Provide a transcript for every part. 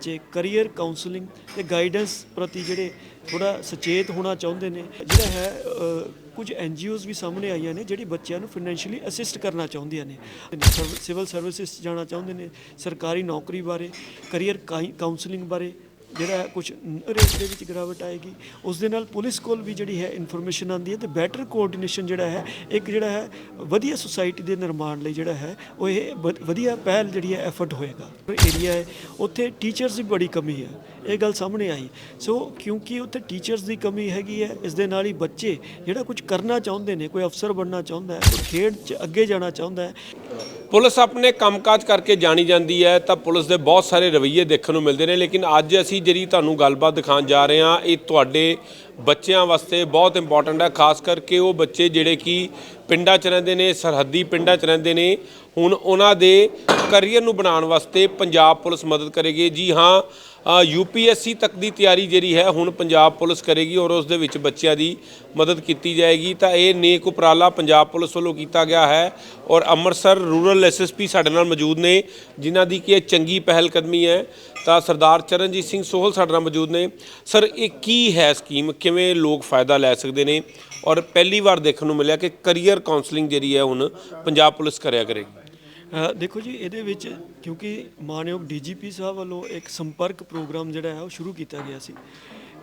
ਬੱਚੇ career counselling ਤੇ guidance ਪ੍ਰਤੀ ਜਿਹੜੇ ਥੋੜਾ ਸਚੇਤ ਹੋਣਾ ਚਾਹੁੰਦੇ ਨੇ ਜਿਹੜਾ ਹੈ ਅ, ਕੁਝ ਐਨਜੀਓਜ਼ ਵੀ ਸਾਹਮਣੇ ਆਈਆਂ ਨੇ ਜਿਹੜੀ ਬੱਚਿਆਂ ਨੂੰ ਫਾਈਨੈਂਸ਼ੀਅਲੀ ਅਸਿਸਟ ਕਰਨਾ ਚਾਹੁੰਦੀਆਂ ਨੇ। ਸਿਵਲ ਸਰਵਿਸਿਜ਼ ਜਾਣਾ ਚਾਹੁੰਦੇ ਨੇ ਸਰਕਾਰੀ ਨੌਕਰੀ ਬਾਰੇ ਕੈਰੀਅਰ ਕਾਉਂਸਲਿੰਗ ਬਾਰੇ ਜਿਹੜਾ ਕੁਝ ਰੇਟ ਦੇ ਵਿੱਚ ਗਿਰਾਵਟ ਆਏਗੀ, ਉਸ ਦੇ ਨਾਲ ਪੁਲਿਸ ਕੋਲ ਵੀ ਜਿਹੜੀ ਹੈ ਇਨਫੋਰਮੇਸ਼ਨ ਆਉਂਦੀ ਹੈ ਤੇ ਬੈਟਰ ਕੋਆਰਡੀਨੇਸ਼ਨ ਜਿਹੜਾ ਹੈ, ਇੱਕ ਜਿਹੜਾ ਹੈ ਵਧੀਆ ਸੁਸਾਇਟੀ ਦੇ ਨਿਰਮਾਣ ਲਈ ਜਿਹੜਾ ਹੈ, ਉਹ ਇਹ ਵਧੀਆ ਪਹਿਲ ਜਿਹੜੀ ਹੈ ਐਫਰਟ ਹੋਏਗਾ। ਏਰੀਆ ਹੈ, ਉੱਥੇ ਟੀਚਰਸ ਦੀ ਬੜੀ ਕਮੀ ਹੈ। ਇਹ ਗੱਲ ਸਾਹਮਣੇ ਆਈ। ਸੋ ਕਿਉਂਕਿ ਉੱਥੇ ਟੀਚਰਸ ਦੀ ਕਮੀ ਹੈਗੀ ਹੈ, ਇਸ ਦੇ ਨਾਲ ਹੀ ਬੱਚੇ ਜਿਹੜਾ ਕੁਝ ਕਰਨਾ ਚਾਹੁੰਦੇ ਨੇ, ਕੋਈ ਅਫਸਰ ਬਣਨਾ ਚਾਹੁੰਦਾ ਹੈ, ਕੋਈ ਖੇਡ 'ਚ ਅੱਗੇ ਜਾਣਾ ਚਾਹੁੰਦਾ ਹੈ। ਪੁਲਿਸ ਆਪਣੇ ਕੰਮਕਾਜ ਕਰਕੇ ਜਾਣੀ ਜਾਂਦੀ ਹੈ, ਤਾਂ ਪੁਲਿਸ ਦੇ ਬਹੁਤ ਸਾਰੇ ਰਵੱਈਏ ਦੇਖਣ ਨੂੰ ਮਿਲਦੇ ਨੇ, ਲੇਕਿਨ ਅੱਜ ਅਸੀਂ ਜਿਹੜੀ ਤੁਹਾਨੂੰ ਗੱਲਬਾਤ ਦਿਖਾਉਣ ਜਾ ਰਹੇ ਹਾਂ, ਇਹ ਤੁਹਾਡੇ ਬੱਚਿਆਂ ਵਾਸਤੇ ਬਹੁਤ ਇੰਪੋਰਟੈਂਟ ਹੈ, ਖਾਸ ਕਰਕੇ ਉਹ ਬੱਚੇ ਜਿਹੜੇ ਕਿ ਪਿੰਡਾਂ 'ਚ ਰਹਿੰਦੇ ਨੇ, ਸਰਹੱਦੀ ਪਿੰਡਾਂ 'ਚ ਰਹਿੰਦੇ ਨੇ, ਹੁਣ ਉਹਨਾਂ ਦੇ ਕਰੀਅਰ ਨੂੰ ਬਣਾਉਣ ਵਾਸਤੇ ਪੰਜਾਬ ਪੁਲਿਸ ਮਦਦ ਕਰੇਗੀ। ਜੀ ਹਾਂ ਯੂਪੀਐਸਸੀ ਤੱਕ ਦੀ ਤਿਆਰੀ ਜਿਹੜੀ ਹੈ ਹੁਣ ਪੰਜਾਬ ਪੁਲਿਸ ਕਰੇਗੀ ਔਰ ਉਸ ਦੇ ਵਿੱਚ ਬੱਚਿਆਂ ਦੀ ਮਦਦ ਕੀਤੀ ਜਾਏਗੀ। ਤਾਂ ਇਹ ਨੇਕ ਉਪਰਾਲਾ ਪੰਜਾਬ ਪੁਲਿਸ ਵੱਲੋਂ ਕੀਤਾ ਗਿਆ ਹੈ ਔਰ ਅੰਮ੍ਰਿਤਸਰ ਰੂਰਲ ਐਸਐਸਪੀ ਸਾਡੇ ਨਾਲ ਮੌਜੂਦ ਨੇ, ਜਿਨ੍ਹਾਂ ਦੀ ਕਿ ਇਹ ਚੰਗੀ ਪਹਿਲ ਕਦਮੀ ਹੈ। ਤਾਂ ਸਰਦਾਰ ਚਰਨਜੀਤ ਸਿੰਘ ਸੋਹਲ ਸਾਡੇ ਨਾਲ ਮੌਜੂਦ ਨੇ। ਸਰ, ਇਹ ਕੀ ਹੈ ਸਕੀਮ? ਕਿਵੇਂ ਲੋਕ ਫਾਇਦਾ ਲੈ ਸਕਦੇ ਨੇ? ਔਰ ਪਹਿਲੀ ਵਾਰ ਦੇਖਣ ਨੂੰ ਮਿਲਿਆ ਕਿ ਕੈਰੀਅਰ ਕਾਉਂਸਲਿੰਗ ਜਿਹੜੀ ਹੈ ਹੁਣ ਪੰਜਾਬ ਪੁਲਿਸ ਕਰਿਆ ਕਰੇਗੀ। ਦੇਖੋ ਜੀ, ਇਹਦੇ ਵਿੱਚ ਕਿਉਂਕਿ ਮਾਨਯੋਗ ਡੀਜੀਪੀ ਸਾਹਿਬ ਵੱਲੋਂ ਇੱਕ ਸੰਪਰਕ ਪ੍ਰੋਗਰਾਮ ਜਿਹੜਾ ਹੈ, ਉਹ ਸ਼ੁਰੂ ਕੀਤਾ ਗਿਆ ਸੀ।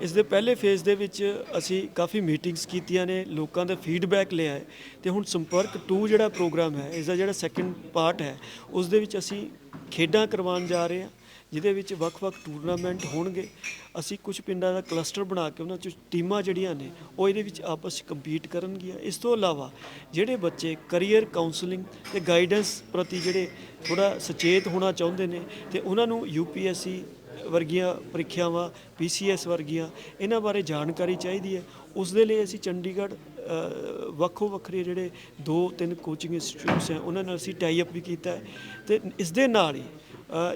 ਇਸ ਦੇ ਪਹਿਲੇ ਫੇਜ਼ ਦੇ ਵਿੱਚ ਅਸੀਂ ਕਾਫੀ ਮੀਟਿੰਗਸ ਕੀਤੀਆਂ ਨੇ, ਲੋਕਾਂ ਦਾ ਫੀਡਬੈਕ ਲਿਆ ਹੈ ਤੇ ਹੁਣ ਸੰਪਰਕ 2 ਜਿਹੜਾ ਪ੍ਰੋਗਰਾਮ ਹੈ ਇਸ ਦਾ ਜਿਹੜਾ ਸੈਕੰਡ ਪਾਰਟ ਹੈ, ਉਸ ਦੇ ਵਿੱਚ ਅਸੀਂ ਖੇਡਾਂ ਕਰਵਾਉਣ ਜਾ ਰਹੇ ਹਾਂ। ਜਿਹਦੇ ਵਿੱਚ ਵੱਖ-ਵੱਖ ਟੂਰਨਾਮੈਂਟ ਹੋਣਗੇ। ਅਸੀਂ ਕੁਝ ਪਿੰਡਾਂ ਦਾ ਕਲਸਟਰ ਬਣਾ ਕੇ ਉਹਨਾਂ 'ਚ ਟੀਮਾਂ ਜਿਹੜੀਆਂ ਨੇ, ਉਹ ਇਹਦੇ ਵਿੱਚ ਆਪਸ 'ਚ ਕੰਪੀਟ ਕਰਨਗੀਆਂ। ਇਸ ਤੋਂ ਇਲਾਵਾ ਜਿਹੜੇ ਬੱਚੇ ਕੈਰੀਅਰ ਕਾਉਂਸਲਿੰਗ ਤੇ ਗਾਈਡੈਂਸ ਪ੍ਰਤੀ ਜਿਹੜੇ ਥੋੜਾ ਸੁਚੇਤ ਹੋਣਾ ਚਾਹੁੰਦੇ ਨੇ ਤੇ ਉਹਨਾਂ ਨੂੰ ਯੂਪੀਐਸਸੀ ਵਰਗੀਆਂ ਪ੍ਰੀਖਿਆਵਾਂ ਪੀਸੀਐਸ ਵਰਗੀਆਂ, ਇਹਨਾਂ ਬਾਰੇ ਜਾਣਕਾਰੀ ਚਾਹੀਦੀ ਹੈ। ਉਸ ਦੇ ਲਈ ਅਸੀਂ ਚੰਡੀਗੜ੍ਹ ਵੱਖੋ ਵੱਖਰੇ ਜਿਹੜੇ ਦੋ ਤਿੰਨ ਕੋਚਿੰਗ ਇੰਸਟੀਚਿਊਟਸ ਹੈ, ਉਹਨਾਂ ਨਾਲ ਅਸੀਂ ਟਾਈ ਅਪ ਵੀ ਕੀਤਾ ਹੈ। ਤੇ ਇਸ ਦੇ ਨਾਲ ਹੀ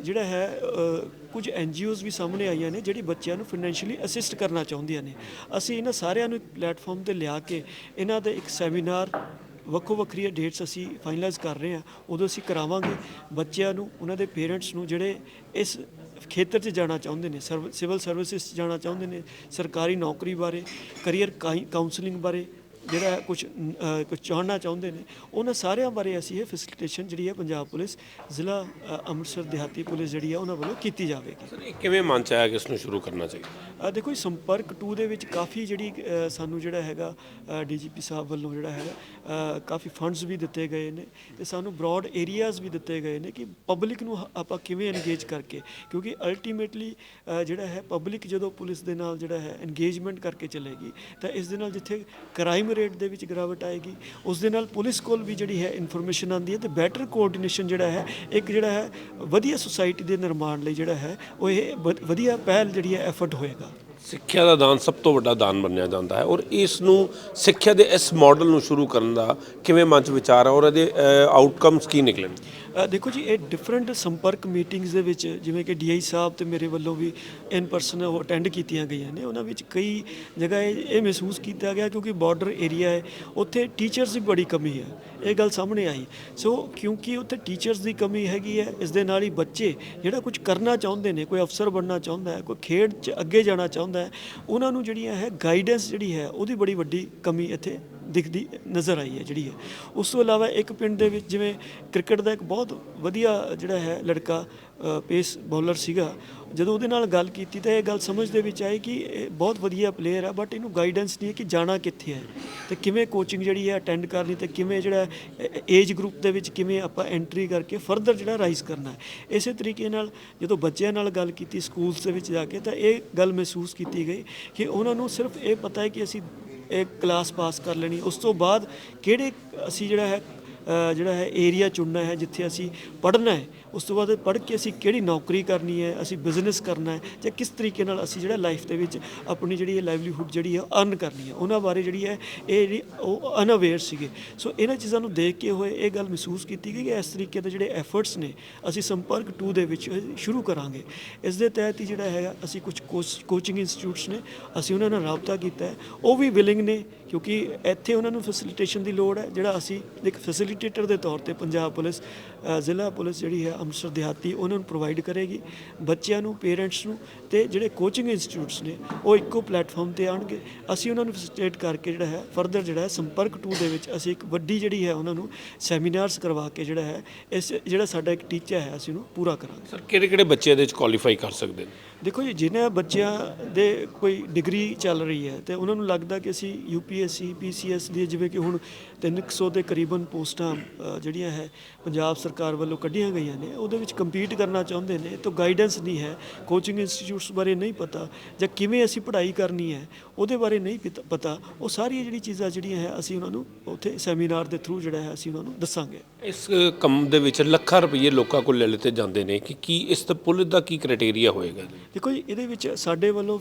ਜਿਹੜਾ ਹੈ ਅ, ਕੁਝ ਐਨਜੀਓਜ਼ ਵੀ ਸਾਹਮਣੇ ਆਈਆਂ ਨੇ ਜਿਹੜੀ ਬੱਚਿਆਂ ਨੂੰ ਫਾਈਨੈਂਸ਼ੀਅਲੀ ਅਸਿਸਟ ਕਰਨਾ ਚਾਹੁੰਦੀਆਂ ਨੇ। ਅਸੀਂ ਇਹਨਾਂ ਸਾਰਿਆਂ ਨੂੰ ਇੱਕ ਪਲੇਟਫਾਰਮ ਤੇ ਲਿਆ ਕੇ ਇਹਨਾਂ ਦਾ ਇੱਕ ਸੈਮੀਨਾਰ ਵੱਖੋ ਵੱਖਰੀਆਂ ਡੇਟਸ ਅਸੀਂ ਫਾਈਨਲਾਈਜ਼ ਕਰ ਰਹੇ ਹਾਂ। ਉਦੋਂ ਅਸੀਂ ਕਰਾਵਾਂਗੇ। ਬੱਚਿਆਂ ਨੂੰ ਉਹਨਾਂ ਦੇ ਪੇਰੈਂਟਸ ਨੂੰ ਜਿਹੜੇ ਇਸ ਖੇਤਰ 'ਚ ਜਾਣਾ ਚਾਹੁੰਦੇ ਨੇ ਸਰਵ- ਸਿਵਲ ਸਰਵਿਸਿਜ਼ 'ਚ ਜਾਣਾ ਚਾਹੁੰਦੇ ਨੇ ਸਰਕਾਰੀ ਨੌਕਰੀ ਬਾਰੇ ਕੈਰੀਅਰ ਕਾਉਂਸਲਿੰਗ ਬਾਰੇ ਜਿਹੜਾ ਕੁਝ ਕੁਝ ਜਾਣਨਾ ਚਾਹੁੰਦੇ ਨੇ ਉਹਨਾਂ ਸਾਰਿਆਂ ਬਾਰੇ ਅਸੀਂ ਇਹ ਫੈਸਿਲਿਟੇਸ਼ਨ ਜਿਹੜੀ ਹੈ ਪੰਜਾਬ ਪੁਲਿਸ ਜ਼ਿਲ੍ਹਾ ਅੰਮ੍ਰਿਤਸਰ ਦਿਹਾਤੀ ਪੁਲਿਸ ਜਿਹੜੀ ਹੈ ਉਹਨਾਂ ਵੱਲੋਂ ਕੀਤੀ ਜਾਵੇਗੀ। ਸਰ ਇਹ ਕਿਵੇਂ ਮਨ ਚ ਆਇਆ ਕਿ ਇਸ ਨੂੰ ਸ਼ੁਰੂ ਕਰਨਾ ਚਾਹੀਦਾ? ਦੇਖੋ ਸੰਪਰਕ 2 ਦੇ ਵਿੱਚ ਕਾਫੀ ਜਿਹੜੀ ਸਾਨੂੰ ਜਿਹੜਾ ਹੈਗਾ ਡੀਜੀਪੀ ਸਾਹਿਬ ਵੱਲੋਂ ਜਿਹੜਾ ਹੈਗਾ ਕਾਫੀ ਫੰਡਸ ਵੀ ਦਿੱਤੇ ਗਏ ਨੇ ਤੇ ਸਾਨੂੰ ਬ੍ਰੌਡ ਏਰੀਆਜ਼ ਵੀ ਦਿੱਤੇ ਗਏ ਨੇ ਕਿ ਪਬਲਿਕ ਨੂੰ ਆਪਾਂ ਕਿਵੇਂ ਐਨਗੇਜ ਕਰਕੇ ਕਿਉਂਕਿ ਅਲਟੀਮੇਟਲੀ ਜਿਹੜਾ ਹੈ ਪਬਲਿਕ ਜਦੋਂ ਪੁਲਿਸ ਦੇ ਨਾਲ ਜਿਹੜਾ ਹੈ ਐਨਗੇਜਮੈਂਟ ਕਰਕੇ ਚੱਲੇਗੀ ਤਾਂ ਇਸ ਦੇ ਨਾਲ ਜਿੱਥੇ ਕ੍ਰਾਈਮ ਰੇਟ ਦੇ ਵਿੱਚ ਗਿਰਾਵਟ ਆਏਗੀ। ਉਸ ਦੇ ਨਾਲ ਪੁਲਿਸ ਕੋਲ ਵੀ ਜਿਹੜੀ ਹੈ ਇਨਫੋਰਮੇਸ਼ਨ ਆਉਂਦੀ ਹੈ ਤੇ ਬੈਟਰ ਕੋਆਰਡੀਨੇਸ਼ਨ ਜਿਹੜਾ ਹੈ, ਇੱਕ ਜਿਹੜਾ ਹੈ ਵਧੀਆ ਸੁਸਾਇਟੀ ਦੇ ਨਿਰਮਾਣ ਲਈ ਜਿਹੜਾ ਹੈ, ਉਹ ਇਹ ਵਧੀਆ ਪਹਿਲ ਜਿਹੜੀ ਹੈ ਐਫਰਟ ਹੋਏਗਾ। ਸਿੱਖਿਆ ਦਾ ਦਾਨ ਸਭ ਤੋਂ ਵੱਡਾ ਦਾਨ ਮੰਨਿਆ ਜਾਂਦਾ ਹੈ ਔਰ ਇਸ ਨੂੰ ਸਿੱਖਿਆ ਦੇ ਇਸ ਮਾਡਲ ਨੂੰ ਸ਼ੁਰੂ ਕਰਨ ਦਾ ਕਿਵੇਂ ਮਨ ਚ ਵਿਚਾਰ ਹੈ ਔਰ ਇਹਦੇ ਆਊਟਕਮਸ ਕੀ ਨਿਕਲਣ ਦੇਖੋ ਜੀ, ਇਹ ਡਿਫਰੈਂਟ ਸੰਪਰਕ ਮੀਟਿੰਗਸ ਦੇ ਵਿੱਚ ਜਿਵੇਂ ਕਿ ਡੀਆਈ ਸਾਹਿਬ ਤੇ ਮੇਰੇ ਵੱਲੋਂ ਵੀ ਇਨ ਪਰਸਨ ਉਹ ਅਟੈਂਡ ਕੀਤੀਆਂ ਗਈਆਂ ਨੇ। ਉਹਨਾਂ ਵਿੱਚ ਕਈ ਜਗ੍ਹਾ ਇਹ ਮਹਿਸੂਸ ਕੀਤਾ ਗਿਆ ਕਿਉਂਕਿ ਬਾਰਡਰ ਏਰੀਆ ਹੈ, ਉੱਥੇ ਟੀਚਰਸ ਦੀ ਬੜੀ ਕਮੀ ਹੈ। ਇਹ ਗੱਲ ਸਾਹਮਣੇ ਆਈ। ਸੋ ਕਿਉਂਕਿ ਉੱਥੇ ਟੀਚਰਸ ਦੀ ਕਮੀ ਹੈਗੀ ਹੈ, ਇਸ ਦੇ ਨਾਲ ਹੀ ਬੱਚੇ ਜਿਹੜਾ ਕੁਝ ਕਰਨਾ ਚਾਹੁੰਦੇ ਨੇ, ਕੋਈ ਅਫਸਰ ਬਣਨਾ ਚਾਹੁੰਦਾ ਹੈ, ਕੋਈ ਖੇਡ 'ਚ ਅੱਗੇ ਜਾਣਾ ਚਾਹੁੰਦਾ ਹੈ, ਉਹਨਾਂ ਨੂੰ ਜਿਹੜੀਆਂ ਹੈ ਗਾਈਡੈਂਸ ਜਿਹੜੀ ਹੈ, ਉਹਦੀ ਬੜੀ ਵੱਡੀ ਕਮੀ ਇੱਥੇ ਦਿਖਦੀ ਨਜ਼ਰ ਆਈ ਹੈ, ਜਿਹੜੀ ਹੈ। ਉਸ ਤੋਂ ਇਲਾਵਾ ਇੱਕ ਪਿੰਡ ਦੇ ਵਿੱਚ ਜਿਵੇਂ ਕ੍ਰਿਕਟ ਦਾ ਇੱਕ ਬਹੁਤ ਵਧੀਆ ਜਿਹੜਾ ਹੈ ਲੜਕਾ ਪੇਸ ਬੌਲਰ ਸੀਗਾ, ਜਦੋਂ ਉਹਦੇ ਨਾਲ ਗੱਲ ਕੀਤੀ ਤਾਂ ਇਹ ਗੱਲ ਸਮਝ ਦੇ ਵਿੱਚ ਆਈ ਕਿ ਇਹ ਬਹੁਤ ਵਧੀਆ ਪਲੇਅਰ ਹੈ ਬਟ ਇਹਨੂੰ ਗਾਈਡੈਂਸ ਨਹੀਂ ਹੈ ਕਿ ਜਾਣਾ ਕਿੱਥੇ ਹੈ। ਤੇ ਕਿਵੇਂ ਕੋਚਿੰਗ ਜਿਹੜੀ ਹੈ ਅਟੈਂਡ ਕਰਨੀ ਤੇ ਕਿਵੇਂ ਜਿਹੜਾ ਏਜ ਗਰੁੱਪ ਦੇ ਵਿੱਚ ਕਿਵੇਂ ਆਪਾਂ ਐਂਟਰੀ ਕਰਕੇ ਫਰਦਰ ਜਿਹੜਾ ਰਾਈਜ਼ ਕਰਨਾ ਹੈ। ਇਸੇ ਤਰੀਕੇ ਨਾਲ ਜਦੋਂ ਬੱਚਿਆਂ ਨਾਲ ਗੱਲ ਕੀਤੀ ਸਕੂਲਸ ਦੇ ਵਿੱਚ ਜਾ ਕੇ ਤਾਂ ਇਹ ਗੱਲ ਮਹਿਸੂਸ ਕੀਤੀ ਗਈ ਕਿ ਉਹਨਾਂ ਨੂੰ ਸਿਰਫ ਇਹ ਪਤਾ ਹੈ ਕਿ ਅਸੀਂ ਇਹ ਕਲਾਸ ਪਾਸ ਕਰ ਲੈਣੀ। ਉਸ ਤੋਂ ਬਾਅਦ ਕਿਹੜੇ ਅਸੀਂ ਜਿਹੜਾ ਹੈ ਜਿਹੜਾ ਹੈ ਏਰੀਆ ਚੁਣਨਾ ਹੈ, ਜਿੱਥੇ ਅਸੀਂ ਪੜ੍ਹਨਾ ਹੈ ਉਸ ਤੋਂ ਬਾਅਦ ਪੜ੍ਹ ਕੇ ਅਸੀਂ ਕਿਹੜੀ ਨੌਕਰੀ ਕਰਨੀ ਹੈ, ਅਸੀਂ ਬਿਜ਼ਨਸ ਕਰਨਾ ਹੈ ਜਾਂ ਕਿਸ ਤਰੀਕੇ ਨਾਲ ਅਸੀਂ ਜਿਹੜਾ ਲਾਈਫ ਦੇ ਵਿੱਚ ਆਪਣੀ ਜਿਹੜੀ ਹੈ ਲਾਈਵਲੀਹੁੱਡ ਜਿਹੜੀ ਹੈ ਅਰਨ ਕਰਨੀ ਹੈ, ਉਹਨਾਂ ਬਾਰੇ ਜਿਹੜੀ ਹੈ, ਇਹ ਜਿਹੜੀ ਉਹ ਅਨਅਵੇਅਰ ਸੀਗੇ। ਸੋ ਇਹਨਾਂ ਚੀਜ਼ਾਂ ਨੂੰ ਦੇਖ ਕੇ ਹੋਏ ਇਹ ਗੱਲ ਮਹਿਸੂਸ ਕੀਤੀ ਗਈ ਕਿ ਇਸ ਤਰੀਕੇ ਦੇ ਜਿਹੜੇ ਐਫਰਟਸ ਨੇ, ਅਸੀਂ ਸੰਪਰਕ 2 ਦੇ ਵਿੱਚ ਸ਼ੁਰੂ ਕਰਾਂਗੇ। ਇਸ ਦੇ ਤਹਿਤ ਹੀ ਜਿਹੜਾ ਹੈਗਾ, ਅਸੀਂ ਕੁਝ ਕੋਚਿੰਗ ਇੰਸਟੀਚਿਊਟਸ ਨੇ, ਅਸੀਂ ਉਹਨਾਂ ਨਾਲ ਰਾਬਤਾ ਕੀਤਾ ਹੈ। ਉਹ ਵੀ ਵਿਲਿੰਗ ਨੇ, ਕਿਉਂਕਿ ਇੱਥੇ ਉਹਨਾਂ ਨੂੰ ਫੈਸਿਲਿਟੇਸ਼ਨ ਦੀ ਲੋੜ ਹੈ, ਜਿਹੜਾ ਅਸੀਂ ਇੱਕ ਫੈਸਿਲਿਟੇਟਰ ਦੇ ਤੌਰ ਤੇ ਪੰਜਾਬ ਪੁਲਿਸ ਜ਼ਿਲ੍ਹਾ ਪੁਲਿਸ ਜਿਹੜੀ ਹੈ ਅੰਮ੍ਰਿਤਸਰ ਦਿਹਾਤੀ ਉਹਨਾਂ ਨੂੰ ਪ੍ਰੋਵਾਈਡ ਕਰੇਗੀ। ਬੱਚਿਆਂ ਨੂੰ ਪੇਰੈਂਟਸ ਨੂੰ ਤੇ ਜਿਹੜੇ ਕੋਚਿੰਗ ਇੰਸਟੀਚਿਊਟਸ ਨੇ, ਉਹ ਇੱਕੋ ਪਲੇਟਫਾਰਮ ਤੇ ਆਣਗੇ ਅਸੀਂ ਉਹਨਾਂ ਨੂੰ ਫੈਸਿਲਿਟੇਟ ਕਰਕੇ ਜਿਹੜਾ ਹੈ ਫਰਦਰ ਜਿਹੜਾ ਹੈ, ਸੰਪਰਕ 2 ਦੇ ਵਿੱਚ ਅਸੀਂ ਇੱਕ ਵੱਡੀ ਜਿਹੜੀ ਹੈ ਉਹਨਾਂ ਨੂੰ ਸੈਮੀਨਾਰਸ ਕਰਵਾ ਕੇ ਜਿਹੜਾ ਹੈ, ਇਸ ਜਿਹੜਾ ਸਾਡਾ ਇੱਕ ਟੀਚਾ ਹੈ, ਅਸੀਂ ਉਹਨੂੰ ਪੂਰਾ ਕਰਾਂਗੇ। ਸਰ ਕਿਹੜੇ ਕਿਹੜੇ ਬੱਚੇ ਇਹਦੇ ਵਿੱਚ ਕੁਆਲੀਫਾਈ ਕਰ ਸਕਦੇ ਨੇ? ਦੇਖੋ ਜੀ, ਜਿਹਨਾਂ ਬੱਚਿਆਂ ਦੇ ਕੋਈ ਡਿਗਰੀ ਚੱਲ ਰਹੀ ਹੈ ਤੇ ਉਹਨਾਂ ਨੂੰ ਲੱਗਦਾ ਕਿ ਅਸੀਂ ਯੂਪੀਐਸਸੀ ਪੀਸੀਐਸ ਦੀ ਜਿਵੇਂ ਕਿ ਹੁਣ 300 ਦੇ ਕਰੀਬਨ ਪੋਸਟਾਂ ਜਿਹੜੀਆਂ ਹੈ, ਪੰਜਾਬ ਸਰਕਾਰ ਵੱਲੋਂ ਕੱਢੀਆਂ ਗਈਆਂ ਨੇ, ਉਹਦੇ ਵਿੱਚ ਕੰਪੀਟ ਕਰਨਾ ਚਾਹੁੰਦੇ ਨੇ ਤਾਂ ਗਾਈਡੈਂਸ ਨਹੀਂ ਹੈ ਕੋਚਿੰਗ ਇੰਸਟੀਚਿਊਟਸ ਬਾਰੇ ਨਹੀਂ ਪਤਾ ਜਾਂ ਕਿਵੇਂ ਅਸੀਂ ਪੜ੍ਹਾਈ ਕਰਨੀ ਹੈ, ਉਹਦੇ ਬਾਰੇ ਨਹੀਂ ਪਿਤ- ਪਤਾ। ਉਹ ਸਾਰੀਆਂ ਜਿਹੜੀ ਚੀਜ਼ਾਂ ਜਿਹੜੀਆਂ ਹੈ, ਅਸੀਂ ਉਹਨਾਂ ਨੂੰ ਉੱਥੇ ਸੈਮੀਨਾਰ ਦੇ ਥਰੂ ਜਿਹੜਾ ਹੈ, ਅਸੀਂ ਉਹਨਾਂ ਨੂੰ ਦੱਸਾਂਗੇ। ਇਸ ਕੰਮ ਦੇ ਵਿੱਚ ਲੱਖਾਂ ਰੁਪਏ ਲੋਕਾਂ ਕੋਲ ਲੈ ਲਿੱਤੇ ਜਾਂਦੇ ਨੇ ਕਿ ਕੀ ਇਸ ਤੇ ਪੁਲਿਸ ਦਾ ਕੀ ਕ੍ਰਾਈਟੇਰੀਆ ਹੋਏਗਾ? ਦੇਖੋ ਜੀ ਇਹਦੇ ਵਿੱਚ ਸਾਡੇ ਵੱਲੋਂ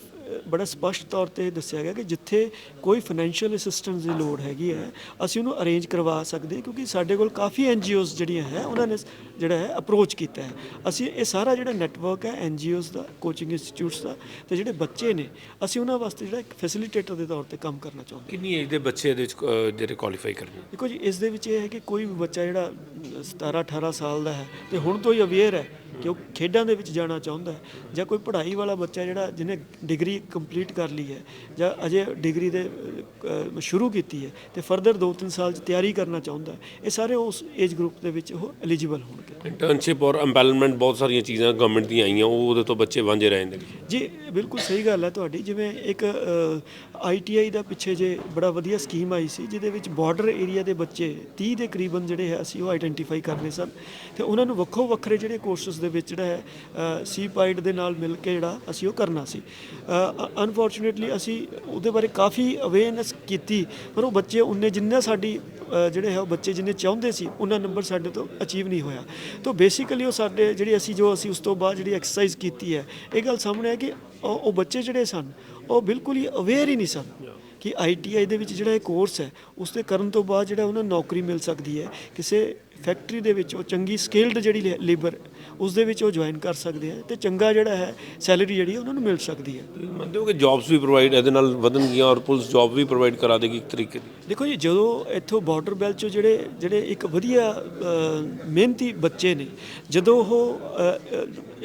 ਬੜਾ ਸਪਸ਼ਟ ਤੌਰ ਤੇ ਦੱਸਿਆ ਗਿਆ ਕਿ ਜਿੱਥੇ ਕੋਈ ਫਾਈਨੈਂਸ਼ੀਅਲ ਅਸਿਸਟੈਂਸ ਦੀ ਲੋੜ ਹੈਗੀ ਹੈ ਅਸੀਂ ਉਹਨੂੰ ਅਰੇਂਜ ਕਰਵਾ ਸਕਦੇ ਹਾਂ ਕਿਉਂਕਿ ਸਾਡੇ ਕੋਲ ਕਾਫੀ ਐਨਜੀਓਜ਼ ਜਿਹੜੀਆਂ ਹੈ ਉਹਨਾਂ ਨੇ ਜਿਹੜਾ ਹੈ ਅਪਰੋਚ ਕੀਤਾ ਹੈ। ਅਸੀਂ ਇਹ ਸਾਰਾ ਜਿਹੜਾ ਨੈਟਵਰਕ ਹੈ ਐਨਜੀਓਜ਼ ਦਾ ਕੋਚਿੰਗ ਇੰਸਟੀਚਿਊਟਸ ਦਾ ਤੇ ਜਿਹੜੇ ਬੱਚੇ ਨੇ ਅਸੀਂ ਉਹਨਾਂ ਵਾਸਤੇ ਜਿਹੜਾ ਇੱਕ ਫੈਸਿਲਿਟੇਟਰ ਦੇ ਤੌਰ ਤੇ ਕੰਮ ਕਰਨਾ ਚਾਹੁੰਦੇ ਕਿੰਨੀ ਏਜ ਦੇ ਬੱਚੇ ਇਹਦੇ ਵਿੱਚ ਜਿਹੜੇ ਕੁਆਲੀਫਾਈ ਕਰਨੇ ਦੇਖੋ ਜੀ ਇਸ ਦੇ ਵਿੱਚ ਇਹ ਹੈ ਕਿ ਕੋਈ ਵੀ ਬੱਚਾ ਜਿਹੜਾ 17 18 ਸਾਲ ਦਾ ਹੈ ਤੇ ਹੁਣ ਤੋਂ ਹੀ ਅਵੇਅਰ ਹੈ ਕਿ ਉਹ ਖੇਡਾਂ ਦੇ ਵਿੱਚ ਜਾਣਾ ਚਾਹੁੰਦਾ ਹੈ ਜਾਂ ਕੋਈ ਪੜ੍ਹਾਈ ਵਾਲਾ ਬੱਚਾ ਜਿਹੜਾ ਜਿਹਨੇ ਡਿਗਰੀ ਕੰਪਲੀਟ ਕਰ ਲਈ ਹੈ ਜਾਂ ਅਜੇ ਡਿਗਰੀ ਦੇ ਅ, ਸ਼ੁਰੂ ਕੀਤੀ ਹੈ ਤੇ ਫਰਦਰ 2-3 ਸਾਲ ਚ ਤਿਆਰੀ ਕਰਨਾ ਚਾਹੁੰਦਾ ਹੈ ਇਹ ਸਾਰੇ ਉਸ ਏਜ ਗਰੁੱਪ ਦੇ ਵਿੱਚ ਉਹ ਐਲੀਜੀਬਲ ਹੋਣਗੇ। ਇੰਟਰਨਸ਼ਿਪ ਔਰ ਐਮਪੈਲਮੈਂਟ ਬਹੁਤ ਸਾਰੀਆਂ ਚੀਜ਼ਾਂ ਗਵਰਨਮੈਂਟ ਦੀਆਂ ਆਈਆਂ ਉਹ ਉਹਦੇ ਤੋਂ ਬੱਚੇ ਵਾਂਝੇ ਰਹਿ ਜਾਂਦੇ ਨੇ। ਜੀ ਬਿਲਕੁਲ ਸਹੀ ਗੱਲ ਹੈ ਤੁਹਾਡੀ ਜਿਵੇਂ ਇੱਕ ਆਈਟੀਆਈ ਦਾ ਪਿੱਛੇ ਜੇ ਬੜਾ ਵਧੀਆ ਸਕੀਮ ਆਈ ਸੀ, ਜਿਹਦੇ ਵਿੱਚ ਬਾਰਡਰ ਏਰੀਆ ਦੇ ਬੱਚੇ 30 ਦੇ ਕਰੀਬਨ ਜਿਹੜੇ ਹੈ, ਅਸੀਂ ਉਹ ਆਈਡੈਂਟੀਫਾਈ ਕਰਨੇ ਸਨ। ਤੇ ਉਹਨਾਂ ਨੂੰ ਵੱਖੋ ਵੱਖਰੇ ਜਿਹੜੇ ਕੋਰਸਸ ਦੇ ਵਿੱਚ ਜਿਹੜਾ ਹੈ ਸੀ ਪਾਈਡ ਦੇ ਨਾਲ ਮਿਲ ਕੇ ਜਿਹੜਾ ਅਸੀਂ ਉਹ ਕਰਨਾ ਸੀ। ਅਨਫੋਰਚੂਨੇਟਲੀ ਅਸੀਂ ਉਹਦੇ ਬਾਰੇ ਕਾਫੀ ਅਵੇਅਰਨੈਸ ਕੀਤੀ, ਪਰ ਉਹ ਬੱਚੇ ਉਨੇ ਜਿੰਨਾ ਸਾਡੀ ਜਿਹੜੇ ਹੈ, ਉਹ ਬੱਚੇ ਜਿੰਨੇ ਚਾਹੁੰਦੇ ਸੀ, ਉਹਨਾਂ ਨੰਬਰ ਸਾਡੇ ਤੋਂ ਅਚੀਵ ਨਹੀਂ ਹੋਇਆ। ਤਾਂ ਬੇਸਿਕਲੀ ਉਹ ਸਾਡੇ ਜਿਹੜੀ ਅਸੀਂ ਜੋ ਅਸੀਂ ਉਸ ਤੋਂ ਬਾਅਦ ਜਿਹੜੀ ਐਕਸਰਸਾਈਜ਼ ਕੀਤੀ ਹੈ, ਇਹ ਗੱਲ ਸਾਹਮਣੇ ਹੈ ਕਿ ਉਹ ਬੱਚੇ ਜਿਹੜੇ ਸਨ ਉਹ ਬਿਲਕੁਲ ਹੀ ਅਵੇਅਰ ਹੀ ਨਹੀਂ ਸਨ ਕਿ ਆਈਟੀਆਈ ਦੇ ਵਿੱਚ ਜਿਹੜਾ ਇਹ ਕੋਰਸ ਹੈ ਉਸ ਤੇ ਕਰਨ ਤੋਂ ਬਾਅਦ ਜਿਹੜਾ ਉਹਨਾਂ ਨੂੰ ਨੌਕਰੀ ਮਿਲ ਸਕਦੀ ਹੈ ਕਿਸੇ ਫੈਕਟਰੀ ਦੇ ਵਿੱਚ ਉਹ ਚੰਗੀ ਸਕਿਲਡ ਜਿਹੜੀ ਲੇਬਰ ਉਸ ਦੇ ਵਿੱਚ ਉਹ ਜੁਆਇਨ ਕਰ ਸਕਦੇ ਆ ਤੇ ਚੰਗਾ ਜਿਹੜਾ ਹੈ ਸੈਲਰੀ ਜਿਹੜੀ ਉਹਨਾਂ ਨੂੰ ਮਿਲ ਸਕਦੀ ਹੈ। ਤੁਸੀਂ ਮੰਨਦੇ ਹੋ ਕਿ ਜੌਬਸ ਵੀ ਪ੍ਰੋਵਾਈਡ ਇਹਦੇ ਨਾਲ ਵਧਣਗੀਆਂ ਔਰ ਪੁਲਿਸ ਜੌਬ ਵੀ ਪ੍ਰੋਵਾਈਡ ਕਰਾ ਦੇਗੀ ਇੱਕ ਤਰੀਕੇ ਦੀ? ਦੇਖੋ ਜੀ ਜਦੋਂ ਇੱਥੋਂ ਬਾਰਡਰ ਬੈਲਟ ਚੋਂ ਜਿਹੜੇ ਜਿਹੜੇ ਇੱਕ ਵਧੀਆ ਮਿਹਨਤੀ ਬੱਚੇ ਨੇ ਜਦੋਂ ਉਹ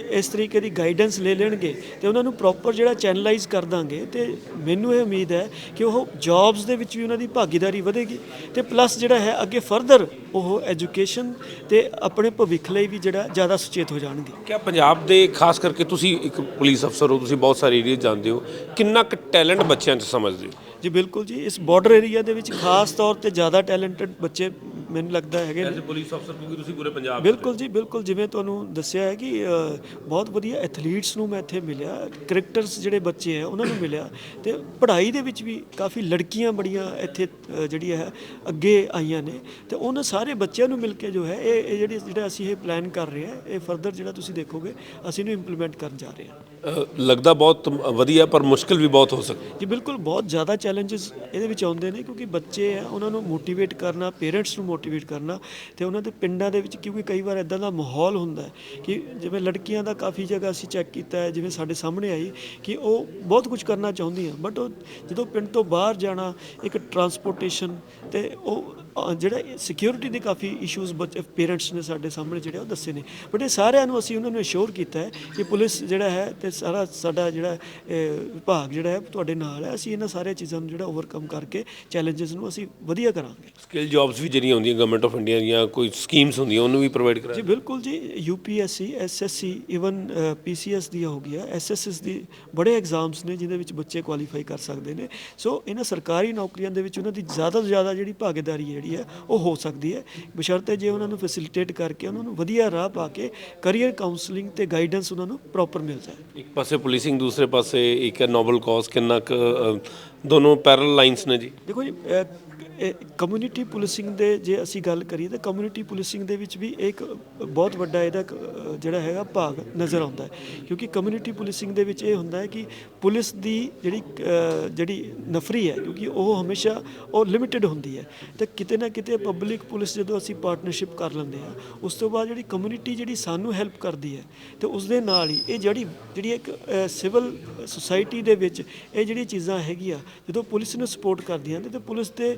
ਇਸ ਤਰੀਕੇ ਦੀ ਗਾਈਡੈਂਸ ਲੈ ਲੈਣਗੇ ਤੇ ਉਹਨਾਂ ਨੂੰ ਪ੍ਰੋਪਰ ਜਿਹੜਾ ਚੈਨਲਾਈਜ਼ ਕਰ ਦਾਂਗੇ ਤੇ ਮੈਨੂੰ ਇਹ ਉਮੀਦ ਹੈ ਕਿ ਉਹ ਜੌਬਸ ਦੇ ਵਿੱਚ ਵੀ ਉਹਨਾਂ ਦੀ ਭਾਗੀਦਾਰੀ ਵਧੇਗੀ ਤੇ ਪਲੱਸ ਜਿਹੜਾ ਹੈ ਅੱਗੇ ਫਰਦਰ ਉਹ ਐਜੂਕੇਸ਼ਨ ਤੇ ਆਪਣੇ ਭਵਿੱਖ ਲਈ ਵੀ ਜਿਹੜਾ ਜ਼ਿਆਦਾ ਸੁਚੇਤ ਹੋ ਜਾਣਗੇ। ਕਿਆ ਪੰਜਾਬ ਦੇ ਖਾਸ ਕਰਕੇ ਤੁਸੀਂ ਇੱਕ ਪੁਲਿਸ ਅਫਸਰ ਹੋ ਤੁਸੀਂ ਬਹੁਤ ਸਾਰੇ ਏਰੀਆ ਜਾਣਦੇ ਹੋ ਕਿੰਨਾ ਕੁ ਟੈਲੈਂਟ ਬੱਚਿਆਂ 'ਚ ਸਮਝਦੇ ਹੋ? ਜੀ ਬਿਲਕੁਲ ਜੀ ਇਸ ਬਾਰਡਰ ਏਰੀਆ ਦੇ ਵਿੱਚ ਖਾਸ ਤੌਰ ਤੇ ਜ਼ਿਆਦਾ ਟੈਲੈਂਟਡ ਬੱਚੇ ਮੈਨੂੰ ਲੱਗਦਾ ਹੈਗੇ ਐਜ਼ ਪੁਲਿਸ ਅਫਸਰ ਕਿਉਂਕਿ ਤੁਸੀਂ ਪੂਰੇ ਪੰਜਾਬ ਬਿਲਕੁਲ ਜੀ ਬਿਲਕੁਲ ਜਿਵੇਂ ਤੁਹਾਨੂੰ ਦੱਸਿਆ ਹੈ ਕਿ ਬਹੁਤ ਵਧੀਆ ਐਥਲੀਟਸ ਨੂੰ ਮੈਂ ਇੱਥੇ ਮਿਲਿਆ ਕ੍ਰਿਕਟਰਸ ਜਿਹੜੇ ਬੱਚੇ ਆ ਉਹਨਾਂ ਨੂੰ ਮਿਲਿਆ ਤੇ ਪੜ੍ਹਾਈ ਦੇ ਵਿੱਚ ਵੀ ਕਾਫੀ ਲੜਕੀਆਂ ਬੜੀਆਂ ਇੱਥੇ ਜਿਹੜੀ ਹੈ ਅੱਗੇ ਆਈਆਂ ਨੇ। ਤੇ ਉਹਨਾਂ ਸਾਰੇ ਬੱਚਿਆਂ ਨੂੰ ਮਿਲ ਕੇ ਜੋ ਹੈ ਇਹ ਜਿਹੜੀ ਜਿਹੜਾ ਅਸੀਂ ਇਹ ਪਲਾਨ ਕਰ ਰਹੇ ਹਾਂ ਇਹ ਫਰਦਰ ਜਿਹੜਾ ਤੁਸੀਂ ਦੇਖੋਗੇ ਅਸੀਂ ਇਹਨੂੰ ਇੰਪਲੀਮੈਂਟ ਕਰਨ ਜਾ ਰਹੇ ਹਾਂ। ਲੱਗਦਾ ਬਹੁਤ ਵਧੀਆ, ਪਰ ਮੁਸ਼ਕਲ ਵੀ ਬਹੁਤ ਹੋ ਸਕਦੀ ਜੀ, ਬਿਲਕੁਲ ਬਹੁਤ ਜ਼ਿਆਦਾ ਚੈਲੰਜਸ ਇਹਦੇ ਵਿੱਚ ਆਉਂਦੇ ਨੇ, ਕਿਉਂਕਿ ਬੱਚੇ ਆ, ਉਹਨਾਂ ਨੂੰ ਮੋਟੀਵੇਟ ਕਰਨਾ ਪੇਰੈਂਟਸ ਨੂੰ ਮੋਟੀਵੇਟ ਕਰਨਾ, ਤੇ ਉਹਨਾਂ ਦੇ ਪਿੰਡਾਂ ਦੇ ਵਿੱਚ ਕਿਉਂਕਿ ਕਈ ਵਾਰ ਇਦਾਂ ਦਾ ਮਾਹੌਲ ਹੁੰਦਾ ਕਿ ਜਿਵੇਂ ਲੜਕੀਆਂ ਦਾ ਕਾਫੀ ਜਗ੍ਹਾ ਅਸੀਂ ਚੈੱਕ ਕੀਤਾ ਹੈ, ਜਿਵੇਂ ਸਾਡੇ ਸਾਹਮਣੇ ਆਈ ਕਿ ਉਹ ਬਹੁਤ ਕੁਝ ਕਰਨਾ ਚਾਹੁੰਦੀਆਂ ਬਟ ਉਹ ਜਦੋਂ ਪਿੰਡ ਤੋਂ ਬਾਹਰ ਜਾਣਾ, ਇੱਕ ਟਰਾਂਸਪੋਰਟੇਸ਼ਨ ਤੇ ਉਹ ਜਿਹੜਾ ਸਿਕਿਉਰਿਟੀ ਦੇ ਕਾਫੀ ਇਸ਼ੂਜ਼ ਬੱਚੇ ਪੇਰੈਂਟਸ ਨੇ ਸਾਡੇ ਸਾਹਮਣੇ ਜਿਹੜੇ ਉਹ ਦੱਸੇ ਨੇ। ਬਟ ਇਹ ਸਾਰਿਆਂ ਨੂੰ ਅਸੀਂ ਉਹਨਾਂ ਨੂੰ ਅਸ਼ੋਰ ਕੀਤਾ ਹੈ ਕਿ ਪੁਲਿਸ ਜਿਹੜਾ ਹੈ ਤੇ ਸਾਰਾ ਸਾਡਾ ਜਿਹੜਾ ਵਿਭਾਗ ਜਿਹੜਾ ਹੈ ਤੁਹਾਡੇ ਨਾਲ ਹੈ। ਅਸੀਂ ਇਹਨਾਂ ਸਾਰੀਆਂ ਚੀਜ਼ਾਂ ਨੂੰ ਜਿਹੜਾ ਓਵਰਕਮ ਕਰਕੇ ਚੈਲੰਜਸ ਨੂੰ ਅਸੀਂ ਵਧੀਆ ਕਰਾਂਗੇ। ਸਕਿੱਲ ਜੌਬਸ ਵੀ ਜਿਹੜੀਆਂ ਹੁੰਦੀਆਂ ਗਵਰਨਮੈਂਟ ਆਫ ਇੰਡੀਆ ਦੀਆਂ ਕੋਈ ਸਕੀਮਸ ਹੁੰਦੀਆਂ ਉਹਨੂੰ ਵੀ ਪ੍ਰੋਵਾਈਡ ਕਰਾ ਜੀ ਬਿਲਕੁਲ ਜੀ। ਯੂਪੀਐਸਸੀ ਐਸਐਸਸੀ ਇਵਨ ਪੀਸੀਐਸ ਦੀ ਹੋ ਗਿਆ ਐਸਐਸਐਸ ਦੀ ਬੜੇ ਐਗਜ਼ਾਮਸ ਨੇ ਜਿਹਦੇ ਵਿੱਚ ਬੱਚੇ ਕੁਆਲੀਫਾਈ ਕਰ ਸਕਦੇ ਨੇ। ਸੋ ਇਹਨਾਂ ਸਰਕਾਰੀ ਨੌਕਰੀਆਂ ਦੇ ਵਿੱਚ ਉਹਨਾਂ ਦੀ ਜ਼ਿਆਦਾ ਤੋਂ ਜ਼ਿਆਦਾ ਜਿਹੜੀ ਭਾਗੀਦਾਰੀ ਜਿਹੜੀ ਹੈ ਉਹ ਹੋ ਸਕਦੀ ਹੈ। ਬਸ਼ਰਤੇ ਜੇ ਉਹਨਾਂ ਨੂੰ ਫੈਸਿਲਿਟੇਟ ਕਰਕੇ ਉਹਨਾਂ ਨੂੰ ਵਧੀਆ ਰਾਹ ਪਾ ਕੇ ਕੈਰੀਅਰ ਕਾਉਂਸਲਿੰਗ ਤੇ ਗਾਈਡੈਂਸ ਉਹਨਾਂ ਨੂੰ ਪ੍ਰੋਪਰ ਮਿਲ ਜਾਏ। ਇੱਕ ਪਾਸੇ ਪੁਲਿਸਿੰਗ ਦੂਸਰੇ ਪਾਸੇ ਇੱਕ ਨੋਬਲ ਕਾਜ਼ ਕਿੰਨਾ ਕੁ ਦੋਨੋਂ ਪੈਰਲ ਲਾਈਨਸ ਨੇ ਜੀ। ਦੇਖੋ ਜੀ ਕਮਿਊਨਿਟੀ ਪੁਲਿਸਿੰਗ ਦੇ ਜੇ ਅਸੀਂ ਗੱਲ ਕਰੀਏ ਤਾਂ ਕਮਿਊਨਿਟੀ ਪੁਲਿਸਿੰਗ ਦੇ ਵਿੱਚ ਵੀ ਇੱਕ ਬਹੁਤ ਵੱਡਾ ਇਹਦਾ ਜਿਹੜਾ ਹੈਗਾ ਭਾਗ ਨਜ਼ਰ ਆਉਂਦਾ ਹੈ। ਕਿਉਂਕਿ ਕਮਿਊਨਿਟੀ ਪੁਲਿਸਿੰਗ ਦੇ ਵਿੱਚ ਇਹ ਹੁੰਦਾ ਹੈ ਕਿ ਪੁਲਿਸ ਦੀ ਜਿਹੜੀ ਜਿਹੜੀ ਨਫਰੀ ਹੈ, ਕਿਉਂਕਿ ਉਹ ਹਮੇਸ਼ਾ ਉਹ ਲਿਮਿਟਿਡ ਹੁੰਦੀ ਹੈ। ਤੇ ਕਿਤੇ ਨਾ ਕਿਤੇ ਪਬਲਿਕ ਪੁਲਿਸ ਜਦੋਂ ਅਸੀਂ ਪਾਰਟਨਰਸ਼ਿਪ ਕਰ ਲੈਂਦੇ ਆ ਉਸ ਤੋਂ ਬਾਅਦ ਜਿਹੜੀ ਕਮਿਊਨਿਟੀ ਜਿਹੜੀ ਸਾਨੂੰ ਹੈਲਪ ਕਰਦੀ ਹੈ, ਤੇ ਉਸ ਦੇ ਨਾਲ ਹੀ ਇਹ ਜਿਹੜੀ ਜਿਹੜੀ ਇੱਕ ਸਿਵਲ ਸੁਸਾਇਟੀ ਦੇ ਵਿੱਚ ਇਹ ਜਿਹੜੀ ਚੀਜ਼ਾਂ ਹੈਗੀਆਂ, ਜਦੋਂ ਪੁਲਿਸ ਨੂੰ ਸਪੋਰਟ ਕਰਦੀਆਂ ਨੇ, ਤੇ ਪੁਲਿਸ ਦੇ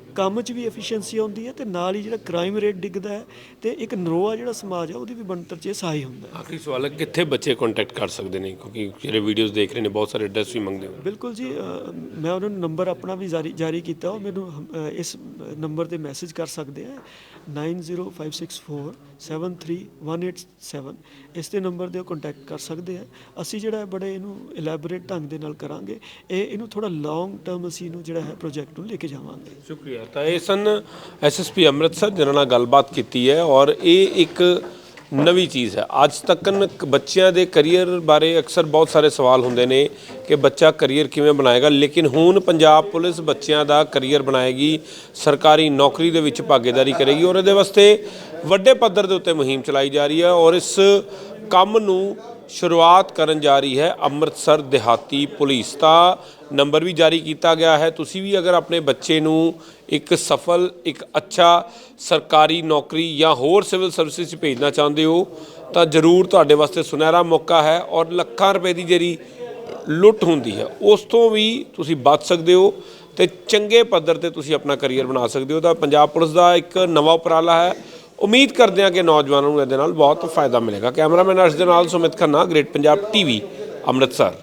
ਕੰਮ 'ਚ ਵੀ ਐਫੀਸ਼ੀਐਂਸੀ ਆਉਂਦੀ ਹੈ ਤੇ ਨਾਲ ਹੀ ਜਿਹੜਾ ਕ੍ਰਾਈਮ ਰੇਟ ਡਿੱਗਦਾ ਹੈ ਤੇ ਇੱਕ ਨਰੋਆ ਜਿਹੜਾ ਸਮਾਜ ਆ ਉਹਦੀ ਵੀ ਬਣਤਰ 'ਚ ਇਹ ਸਹਾਈ ਹੁੰਦਾ ਹੈ। ਆਖਰੀ ਸਵਾਲ ਹੈ ਕਿੱਥੇ ਬੱਚੇ ਕੰਟੈਕਟ ਕਰ ਸਕਦੇ ਨੇ? ਕਿਉਂਕਿ ਜਿਹੜੇ ਵੀਡੀਓਜ਼ ਦੇਖ ਰਹੇ ਨੇ ਬਹੁਤ ਸਾਰੇ ਐਡਰੈਸ ਵੀ ਮੰਗਦੇ ਹੋ ਬਿਲਕੁਲ ਜੀ ਮੈਂ ਉਹਨਾਂ ਨੂੰ ਨੰਬਰ ਆਪਣਾ ਵੀ ਜਾਰੀ ਜਾਰੀ ਕੀਤਾ ਉਹ ਮੈਨੂੰ ਇਸ ਨੰਬਰ ਤੇ ਮੈਸੇਜ ਕਰ ਸਕਦੇ ਆ 9056473187 ਇਸ ਤੇ ਨੰਬਰ ਦੇ ਕੰਟੈਕਟ ਕਰ ਸਕਦੇ ਆ ਅਸੀਂ ਜਿਹੜਾ ਹੈ ਬੜੇ ਇਹਨੂੰ ਇਲੈਬੋਰੇਟ ਢੰਗ ਦੇ ਨਾਲ ਕਰਾਂਗੇ। ਇਹ ਇਹਨੂੰ ਥੋੜਾ ਲੌਂਗ ਟਰਮ ਅਸੀਂ ਇਹਨੂੰ ਜਿਹੜਾ ਹੈ ਪ੍ਰੋਜੈਕਟ ਨੂੰ ਲੈ ਕੇ ਜਾਵਾਂਗੇ। ਸ਼ੁਕਰੀਆ। ਤਾਂ ਇਹ ਸਨ ਐਸਐਸਪੀ ਅੰਮ੍ਰਿਤਸਰ, ਜਿਨ੍ਹਾਂ ਨਾਲ ਗੱਲਬਾਤ ਕੀਤੀ ਹੈ ਔਰ ਇਹ ਇੱਕ ਨਵੀਂ ਚੀਜ਼ ਹੈ। ਅੱਜ ਤੱਕਨ ਬੱਚਿਆਂ ਦੇ ਕੈਰੀਅਰ ਬਾਰੇ ਅਕਸਰ ਬਹੁਤ ਸਾਰੇ ਸਵਾਲ ਹੁੰਦੇ ਨੇ ਕਿ ਬੱਚਾ ਕੈਰੀਅਰ ਕਿਵੇਂ ਬਣਾਏਗਾ, ਲੇਕਿਨ ਹੁਣ ਪੰਜਾਬ ਪੁਲਿਸ ਬੱਚਿਆਂ ਦਾ ਕੈਰੀਅਰ ਬਣਾਏਗੀ, ਸਰਕਾਰੀ ਨੌਕਰੀ ਦੇ ਵਿੱਚ ਭਾਗੀਦਾਰੀ ਕਰੇਗੀ ਔਰ ਇਹਦੇ ਵਾਸਤੇ ਵੱਡੇ ਪੱਧਰ ਦੇ ਉੱਤੇ ਮੁਹਿੰਮ ਚਲਾਈ ਜਾ ਰਹੀ ਹੈ ਔਰ ਇਸ ਕੰਮ ਨੂੰ ਸ਼ੁਰੂਆਤ ਕਰਨ ਜਾ ਰਹੀ ਹੈ ਅੰਮ੍ਰਿਤਸਰ ਦਿਹਾਤੀ ਪੁਲਿਸ ਦਾ। ਨੰਬਰ ਵੀ ਜਾਰੀ ਕੀਤਾ ਗਿਆ ਹੈ। ਤੁਸੀਂ ਵੀ ਅਗਰ ਆਪਣੇ ਬੱਚੇ ਨੂੰ ਇੱਕ ਸਫਲ, ਇੱਕ ਅੱਛਾ ਸਰਕਾਰੀ ਨੌਕਰੀ ਜਾਂ ਹੋਰ ਸਿਵਲ ਸਰਵਿਸਿਜ਼ 'ਚ ਭੇਜਣਾ ਚਾਹੁੰਦੇ ਹੋ, ਤਾਂ ਜ਼ਰੂਰ ਤੁਹਾਡੇ ਵਾਸਤੇ ਸੁਨਹਿਰਾ ਮੌਕਾ ਹੈ ਔਰ ਲੱਖਾਂ ਰੁਪਏ ਦੀ ਜਿਹੜੀ ਲੁੱਟ ਹੁੰਦੀ ਹੈ, ਉਸ ਤੋਂ ਵੀ ਤੁਸੀਂ ਬਚ ਸਕਦੇ ਹੋ ਤੇ ਚੰਗੇ ਪੱਧਰ ਤੇ ਤੁਸੀਂ ਆਪਣਾ ਕੈਰੀਅਰ ਬਣਾ ਸਕਦੇ ਹੋ। ਤਾਂ ਪੰਜਾਬ ਪੁਲਿਸ ਦਾ ਇੱਕ ਨਵਾਂ ਉਪਰਾਲਾ ਹੈ। ਉਮੀਦ ਕਰਦੇ ਹਾਂ ਕਿ ਨੌਜਵਾਨਾਂ ਨੂੰ ਇਹਦੇ ਨਾਲ ਬਹੁਤ ਫਾਇਦਾ ਮਿਲੇਗਾ। ਕੈਮਰਾਮੈਨ ਅਰਸ਼ ਦੇ ਨਾਲ ਸੁਮਿਤ ਖੰਨਾ ਗ੍ਰੇਟ ਪੰਜਾਬ ਟੀਵੀ ਅੰਮ੍ਰਿਤਸਰ।